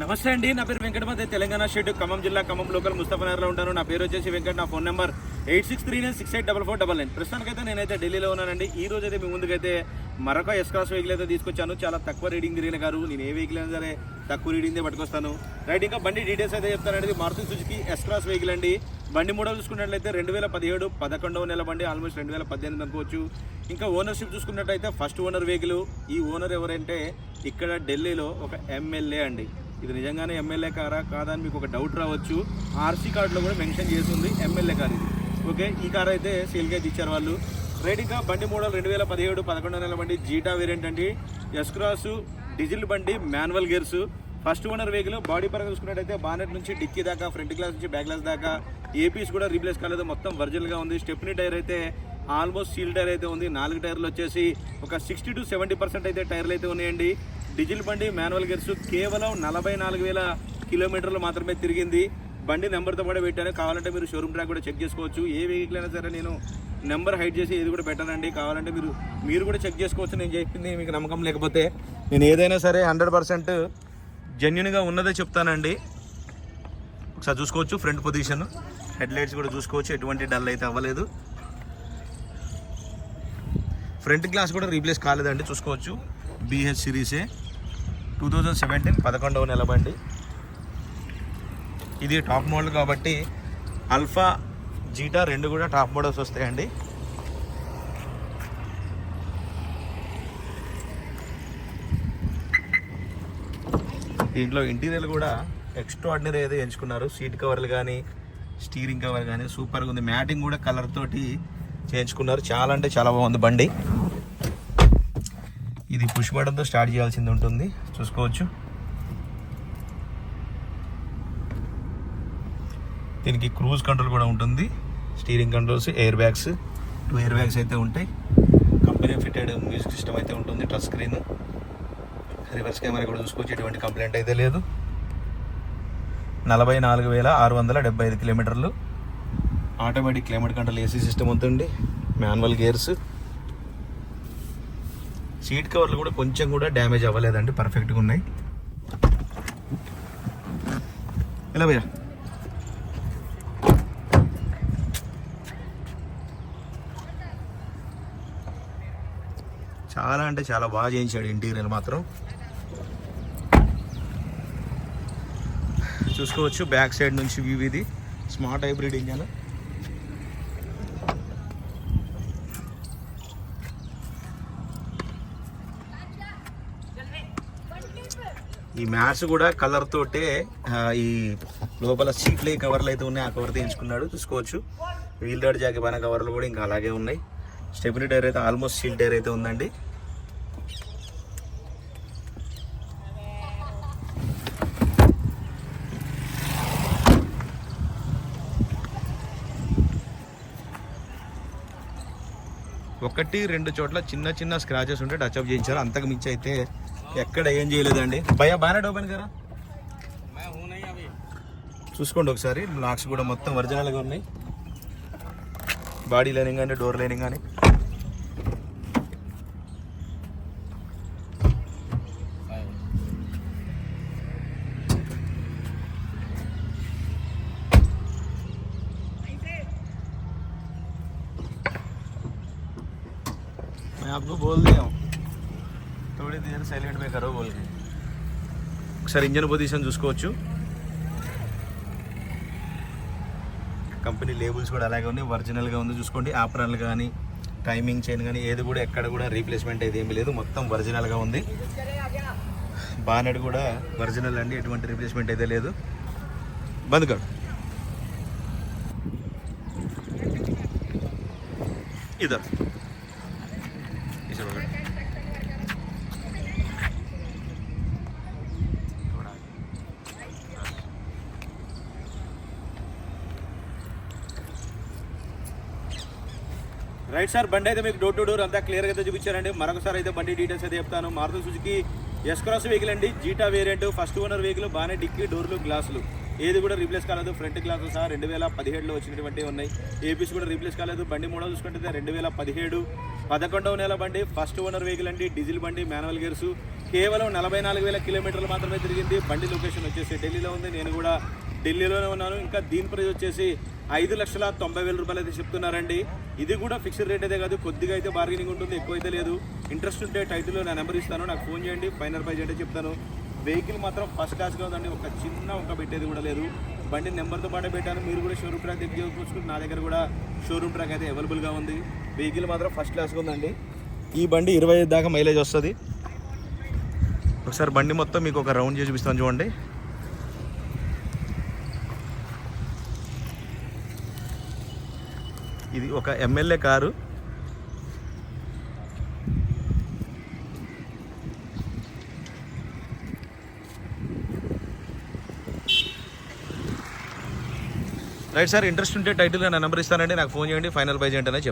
నమస్తే అండి నా పేరు వెంకటపతి తెలంగాణ స్టేట్ ఖమ్మం జిల్లా ఖమ్మం లోకల్ ముస్తఫనగర్లో ఉంటాను. నా పేరు వచ్చేసి వెంకట్ నా phone number eight six three nine six eight double four double nine. ప్రస్తుతానికైతే నేనైతే ఢిల్లీలో ఉన్నానండి. ఈ రోజు అయితే మీ ముందుకైతే మరొక ఎస్క్రాస్ వెహికల్ అయితే తీసుకొచ్చాను. చాలా తక్కువ రీడింగ్ తిరిగిన గారు. నేను ఏ వెహికల్ అయినా సరే తక్కువ రీడింగ్ పట్టుకొస్తాను. రైట్ ఇంకా బండి డీటెయిల్స్ అయితే చెప్తానండి. Maruti Suzuki S cross vehicle అండి. బండి మోడల్ చూసుకున్నట్లయితే రెండు వేల పదిహేడు పదకొండవ నెల బండి ఆల్మోస్ట్ రెండు వేల పద్దెనిమిది అనుకోవచ్చు. ఇంకా ఓనర్షిప్ చూసుకున్నట్టయితే ఫస్ట్ ఓనర్ వెహికల్ ఈ ఓనర్ ఎవరంటే ఇక్కడ ఢిల్లీలో ఒక ఎమ్మెల్యే అండి. ఇది నిజంగానే ఎమ్మెల్యే కారా కాదా అని మీకు ఒక డౌట్ రావచ్చు. ఆర్సీ కార్డులో కూడా మెన్షన్ చేసింది ఎమ్మెల్యే కార్ ఇది. ఓకే ఈ కార్ అయితే సేల్గా ఇచ్చారు వాళ్ళు. రైట్ బండి మోడల్ రెండు వేల పదిహేడు పదకొండు నెలల బండి జీటా వేరియంట్ అండి. ఎస్ డీజిల్ బండి manual gears first owner vehicle body పరంగా చూసుకున్నట్టయితే బానెట్ నుంచి డిక్కీ దాకా ఫ్రంట్ గ్లాస్ నుంచి బ్యాక్ గ్లాస్ దాకా ఏపీస్ కూడా రీప్లేస్ కాలేదు. మొత్తం వర్జిల్గా ఉంది. స్టెప్ని టైర్ అయితే ఆల్మోస్ట్ సీల్ టైర్ అయితే ఉంది. నాలుగు టైర్లు వచ్చేసి ఒక సిక్స్టీ టు సెవెంటీ పర్సెంట్ అయితే టైర్లు అయితే ఉన్నాయండి. డీజిల్ బండి మాన్యువల్ గేర్స్ కేవలం నలభై నాలుగు వేల కిలోమీటర్లు మాత్రమే తిరిగింది. బండి నెంబర్తో కూడా పెట్టాను. కావాలంటే మీరు షోరూమ్ ట్రాక్ కూడా చెక్ చేసుకోవచ్చు. ఏ వెహికల్ అయినా సరే నేను నెంబర్ హైడ్ చేసి ఏది కూడా పెట్టానండి కావాలంటే మీరు మీరు కూడా చెక్ చేసుకోవచ్చు. నేను చెప్పింది మీకు నమ్మకం లేకపోతే నేను ఏదైనా సరే హండ్రెడ్ పర్సెంట్ జెన్యున్గా ఉన్నదే చెప్తానండి. ఒకసారి చూసుకోవచ్చు. ఫ్రంట్ పొజిషన్ హెడ్ లైట్స్ కూడా చూసుకోవచ్చు. ఎటువంటి డల్ అయితే అవ్వలేదు. ఫ్రంట్ గ్లాస్ కూడా రీప్లేస్ కాలేదండి. చూసుకోవచ్చు. బీహెచ్ సిరీసే టూ థౌజండ్ సెవెంటీన్ పదకొండవ నెల బండి. ఇది టాప్ మోడల్ కాబట్టి అల్ఫా జీటా రెండు కూడా టాప్ మోడల్స్ వస్తాయండి. దీంట్లో ఇంటీరియర్ కూడా ఎక్స్ట్రాడినరీ అయితే ఎంచుకున్నారు. సీట్ కవర్లు కానీ స్టీరింగ్ కవర్ కానీ సూపర్గా ఉంది. మ్యాటింగ్ కూడా కలర్ తోటి చేయించుకున్నారు. చాలా అంటే చాలా బాగుంది బండి. ఇది పుష్ బటన్తో స్టార్ట్ చేయాల్సింది ఉంటుంది. చూసుకోవచ్చు. దీనికి క్రూజ్ కంట్రోల్ కూడా ఉంటుంది. Steering controls air bags two air bags అయితే ఉంటాయి. కంపెనీ ఫిటెడ్ మ్యూజిక్ సిస్టమ్ అయితే ఉంటుంది టచ్ స్క్రీన్ రివర్స్ కెమెరా కూడా చూసుకోవచ్చు ఎటువంటి కంప్లైంట్ అయితే లేదు. నలభై నాలుగు వేల ఆరు వందల డెబ్బై ఐదు కిలోమీటర్లు. Automatic climate control AC system ఉంటుంది. మాన్యువల్ గేర్స్ సీట్ కవర్లు కూడా కొంచెం కూడా డ్యామేజ్ అవ్వలేదండి పర్ఫెక్ట్గా ఉన్నాయి. ఎలా భయ్యా? చాలా అంటే చాలా బాగా చేయించాడు ఇంటీరియర్ మాత్రం. చూసుకోవచ్చు బ్యాక్ సైడ్ నుంచి వ్యూ ఇది. Smart hybrid engine. ఈ మ్యాట్స్ కూడా కలర్ తోటే ఈ లోపల సీట్లు కవర్లు అయితే ఉన్నాయి ఆ కవర్ తీయించుకున్నాడు చూసుకోవచ్చు. వీల్ డాడ్ జాకి పైన కవర్లు కూడా ఇంకా అలాగే ఉన్నాయి. స్టెబిలిటీ టైర్ అయితే ఆల్మోస్ట్ సీల్ టైర్ అయితే ఉందండి. ఒకటి రెండు చోట్ల చిన్న చిన్న స్క్రాచెస్ ఉంటే టచ్అప్ చేయించారు. అంతకు మించి అయితే ఎక్కడ ఏం చేయలేదండి భయ బాగా ఓపెన్ కదా చూసుకోండి ఒకసారి లాక్స్ కూడా మొత్తం ఒరిజినల్గా ఉన్నాయి బాడీ లైనింగ్ కానీ డోర్ లైనింగ్ కానీ मैं आपको बोल दिया हूँ थोड़ी देर साइलेंट में करो बोल के ఒకసారి ఇంజన్ పొజిషన్ చూసుకోవచ్చు కంపెనీ లేబుల్స్ కూడా అలాగే ఉన్నాయి ఒరిజినల్గా ఉంది చూసుకోండి ఆపరాలు కానీ టైమింగ్ చైన్ కానీ ఏది కూడా ఎక్కడ కూడా రీప్లేస్మెంట్ అయితే ఏమీ లేదు మొత్తం ఒరిజినల్గా ఉంది బానెట్ కూడా ఒరిజినల్ అండి ఎటువంటి రీప్లేస్మెంట్ అయితే లేదు బంద్ కడు ఇదర్ इसे రైట్ సార్ బండి అయితే మీకు డోర్ టు డోర్ అంతా క్లియర్గా అయితే చూపించారండి. మరొకసారి అయితే బండి డీటెయిల్స్ అయితే చెప్తాను. Maruti Suzuki S cross vehicle అండి. Zeta variant first owner vehicle బాగానే డిక్కీ డోర్లు గ్లాసులు. ఏది కూడా రీప్లేస్ కాలేదు. ఫ్రంట్ గ్లాస్ సహా రెండు వేల పదిహేడులో వచ్చినటువంటి ఉన్నాయి. ఏపీస్ కూడా రీప్లేస్ కాలేదు. బండి మోడల్ చూసుకుంటే రెండు వేల పదిహేడు. పదకొండవ నెల బండి ఫస్ట్ ఓనర్ వెహికల్ అండి. డీజిల్ బండి మాన్యువల్ గేర్స్ కేవలం నలభై నాలుగు వేల కిలోమీటర్లు మాత్రమే తిరిగింది. బండి లొకేషన్ వచ్చేసి ఢిల్లీలో ఉంది. నేను కూడా ఢిల్లీలోనే ఉన్నాను. ఇంకా దీని ప్రైస్ వచ్చేసి ఐదు లక్షల తొంభై వేల రూపాయలు అయితే చెప్తున్నారండి. ఇది కూడా ఫిక్స్డ్ రేట్ అయితే కాదు కొద్దిగా అయితే బార్గెనింగ్ ఉంటుంది ఎక్కువ అయితే లేదు. ఇంట్రెస్ట్ ఉంటే టైటిల్లో నా నెంబర్ ఇస్తాను నాకు ఫోన్ చేయండి ఫైనల్ ప్రైజ్ అంటే చెప్తాను. వెహికల్ మాత్రం ఫస్ట్ క్లాస్గా ఉందండి ఒక చిన్న ఒక పెట్టేది కూడా లేదు. బండి నెంబర్తో పాటు పెట్టాను మీరు కూడా షోరూమ్ ట్రాక్ దగ్గర చూసుకుంటే నా దగ్గర కూడా షోరూమ్ ట్రాక్ అయితే అవైలబుల్గా ఉంది. వెహికల్ మాత్రం ఫస్ట్ క్లాస్గా ఉందండి. ఈ బండి ఇరవై దాకా మైలేజ్ వస్తుంది. ఒకసారి బండి మొత్తం మీకు ఒక రౌండ్ చేసి చూపిస్తాను చూడండి. ఇది ఒక MLA car. Right sir interest ఉంటే టైటిల్గా నా నెంబర్ ఇస్తానండి. నాకు ఫోన్ చేయండి. ఫైనల్ ప్రైజ్ అని చెప్తాను.